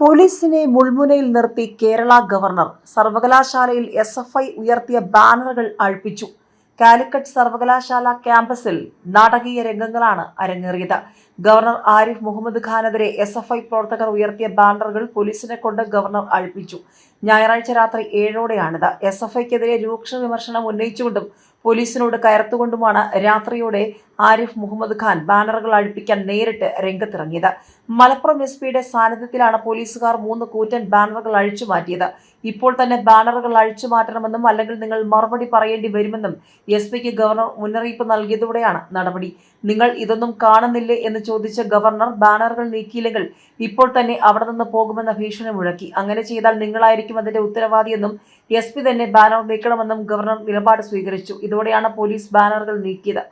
പോലീസിനെ മുൾമുനയിൽ നിർത്തി കേരള ഗവർണർ സർവകലാശാലയിൽ എസ് എഫ് ഐ ഉയർത്തിയ ബാനറുകൾ അഴിപ്പിച്ചു. കാലിക്കറ്റ് സർവകലാശാല ക്യാമ്പസിൽ നാടകീയ രംഗങ്ങളാണ് അരങ്ങേറിയത്. ഗവർണർ ആരിഫ് മുഹമ്മദ് ഖാനെതിരെ എസ് എഫ് ഐ പ്രവർത്തകർ ഉയർത്തിയ ബാനറുകൾ പോലീസിനെ കൊണ്ട് ഗവർണർ അഴിപ്പിച്ചു. ഞായറാഴ്ച രാത്രി ഏഴോടെയാണിത്. എസ് എഫ് ഐക്കെതിരെ രൂക്ഷ വിമർശനം ഉന്നയിച്ചുകൊണ്ടും പോലീസിനോട് കയർത്തുകൊണ്ടുമാണ് രാത്രിയോടെ ആരിഫ് മുഹമ്മദ് ഖാൻ ബാനറുകൾ അഴിപ്പിക്കാൻ നേരിട്ട് രംഗത്തിറങ്ങിയത്. മലപ്പുറം എസ് പിയുടെ സാന്നിധ്യത്തിലാണ് പോലീസുകാർ മൂന്ന് കൂറ്റൻ ബാനറുകൾ അഴിച്ചു മാറ്റിയത്. ഇപ്പോൾ തന്നെ ബാനറുകൾ അഴിച്ചു മാറ്റണമെന്നും അല്ലെങ്കിൽ നിങ്ങൾ മറുപടി പറയേണ്ടി വരുമെന്നും എസ് പിക്ക് ഗവർണർ മുന്നറിയിപ്പ് നൽകിയതോടെയാണ് നടപടി. നിങ്ങൾ ഇതൊന്നും കാണുന്നില്ലേ എന്ന് ചോദിച്ച ഗവർണർ ബാനറുകൾ നീക്കിയില്ലെങ്കിൽ ഇപ്പോൾ തന്നെ അവിടെ നിന്ന് പോകുമെന്ന ഭീഷണി മുഴക്കി. അങ്ങനെ ചെയ്താൽ നിങ്ങളായിരിക്കും അതിന്റെ ഉത്തരവാദിയെന്നും എസ് പി തന്നെ ബാനർ നീക്കണമെന്നും ഗവർണർ നിലപാട് സ്വീകരിച്ചു. ഇതോടെയാണ് പോലീസ് ബാനറുകൾ നീക്കിയത്.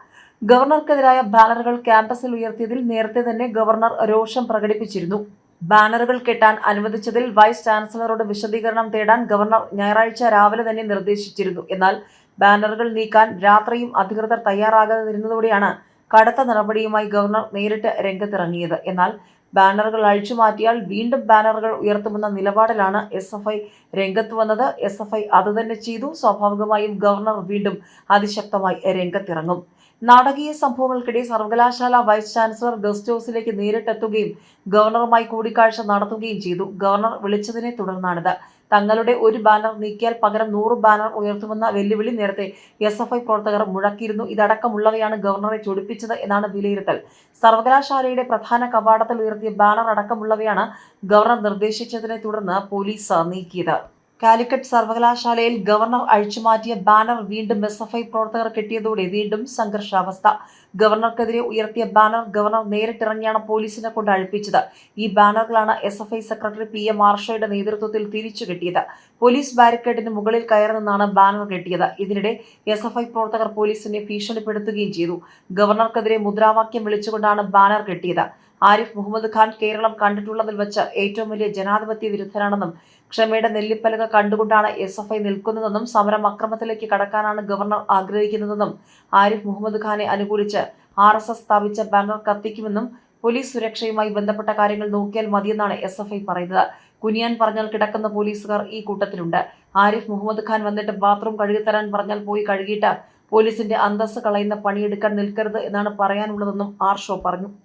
ഗവർണർക്കെതിരായ ബാനറുകൾ ക്യാമ്പസിൽ ഉയർത്തിയതിൽ നേരത്തെ തന്നെ ഗവർണർ രോഷം പ്രകടിപ്പിച്ചിരുന്നു. ബാനറുകൾ കെട്ടാൻ അനുവദിച്ചതിൽ വൈസ് ചാൻസലറോട് വിശദീകരണം തേടാൻ ഗവർണർ ഞായറാഴ്ച രാവിലെ തന്നെ നിർദ്ദേശിച്ചിരുന്നു. എന്നാൽ ബാനറുകൾ നീക്കാൻ രാത്രിയും അധികൃതർ തയ്യാറാകാതിരുന്നതോടെയാണ് കടുത്ത നടപടിയുമായി ഗവർണർ നേരിട്ട് രംഗത്തിറങ്ങിയത്. എന്നാൽ ബാനറുകൾ അഴിച്ചുമാറ്റിയാൽ വീണ്ടും ബാനറുകൾ ഉയർത്തുമെന്ന നിലപാടിലാണ് എസ് എഫ് ഐ രംഗത്ത് വന്നത്. എസ് എഫ് ഐ അതുതന്നെ ചെയ്തു. സ്വാഭാവികമായും ഗവർണർ വീണ്ടും അതിശക്തമായി രംഗത്തിറങ്ങും. നാടകീയ സംഭവങ്ങൾക്കിടെ സർവകലാശാല വൈസ് ചാൻസലർ ഗസ്റ്റ് ഹൗസിലേക്ക് നേരിട്ടെത്തുകയും ഗവർണറുമായി കൂടിക്കാഴ്ച നടത്തുകയും ചെയ്തു. ഗവർണർ വിളിച്ചതിനെ തുടർന്നാണിത്. തങ്ങളുടെ ഒരു ബാനർ നീക്കിയാൽ പകരം നൂറ് ബാനർ ഉയർത്തുമെന്ന വെല്ലുവിളി നേരത്തെ എസ് എഫ് ഐ പ്രവർത്തകർ മുഴക്കിയിരുന്നു. ഇതടക്കമുള്ളവയാണ് ഗവർണറെ ചൊടിപ്പിച്ചത് എന്നാണ് വിലയിരുത്തൽ. സർവകലാശാലയുടെ പ്രധാന കവാടത്തിൽ ഉയർത്തിയ ബാനർ അടക്കമുള്ളവയാണ് ഗവർണർ നിർദ്ദേശിച്ചതിനെ തുടർന്ന് പോലീസ് നീക്കിയത്. കാലിക്കറ്റ് സർവകലാശാലയിൽ ഗവർണർ അഴിച്ചുമാറ്റിയ ബാനർ വീണ്ടും എസ് എഫ് ഐ പ്രവർത്തകർ കെട്ടിയതോടെ വീണ്ടും സംഘർഷാവസ്ഥ. ഗവർണർക്കെതിരെ ഉയർത്തിയ ബാനർ ഗവർണർ നേരിട്ടിറങ്ങിയാണ് പോലീസിനെ കൊണ്ട് അഴിപ്പിച്ചത്. ഈ ബാനറുകളാണ് S F I secretary P M ആർഷയുടെ നേതൃത്വത്തിൽ തിരിച്ചു കെട്ടിയത്. പോലീസ് ബാരിക്കേഡിന് മുകളിൽ കയറി നിന്നാണ് ബാനർ കെട്ടിയത്. ഇതിനിടെ എസ് എഫ് ഐ പ്രവർത്തകർ പോലീസിനെ ഭീഷണിപ്പെടുത്തുകയും ചെയ്തു. ഗവർണർക്കെതിരെ മുദ്രാവാക്യം വിളിച്ചുകൊണ്ടാണ് ബാനർ കെട്ടിയത്. ആരിഫ് മുഹമ്മദ് ഖാൻ കേരളം കണ്ടിട്ടുള്ളതിൽ വെച്ച് ഏറ്റവും വലിയ ജനാധിപത്യ വിരുദ്ധരാണെന്നും ക്ഷമയുടെ നെല്ലിപ്പലക കണ്ടുകൊണ്ടാണ് എസ് എഫ് ഐ നിൽക്കുന്നതെന്നും സമരം അക്രമത്തിലേക്ക് കടക്കാനാണ് ഗവർണർ ആഗ്രഹിക്കുന്നതെന്നും ആരിഫ് മുഹമ്മദ് ഖാനെ അനുകൂലിച്ച് ആർ എസ് എസ് സ്ഥാപിച്ച ബാനർ കത്തിക്കുമെന്നും പോലീസ് സുരക്ഷയുമായി ബന്ധപ്പെട്ട കാര്യങ്ങൾ നോക്കിയാൽ മതിയെന്നാണ് എസ് എഫ് ഐ പറയുന്നത്. കുനിയാൻ പറഞ്ഞാൽ കിടക്കുന്ന പോലീസുകാർ ഈ കൂട്ടത്തിലുണ്ട്. ആരിഫ് മുഹമ്മദ് ഖാൻ വന്നിട്ട് ബാത്റൂം കഴുകിത്തരാൻ പറഞ്ഞാൽ പോയി കഴുകിയിട്ട് പോലീസിന്റെ അന്തസ്സ് കളയുന്ന പണിയെടുക്കാൻ നിൽക്കരുത് എന്നാണ് പറയാനുള്ളതെന്നും ആർ ഷോ പറഞ്ഞു.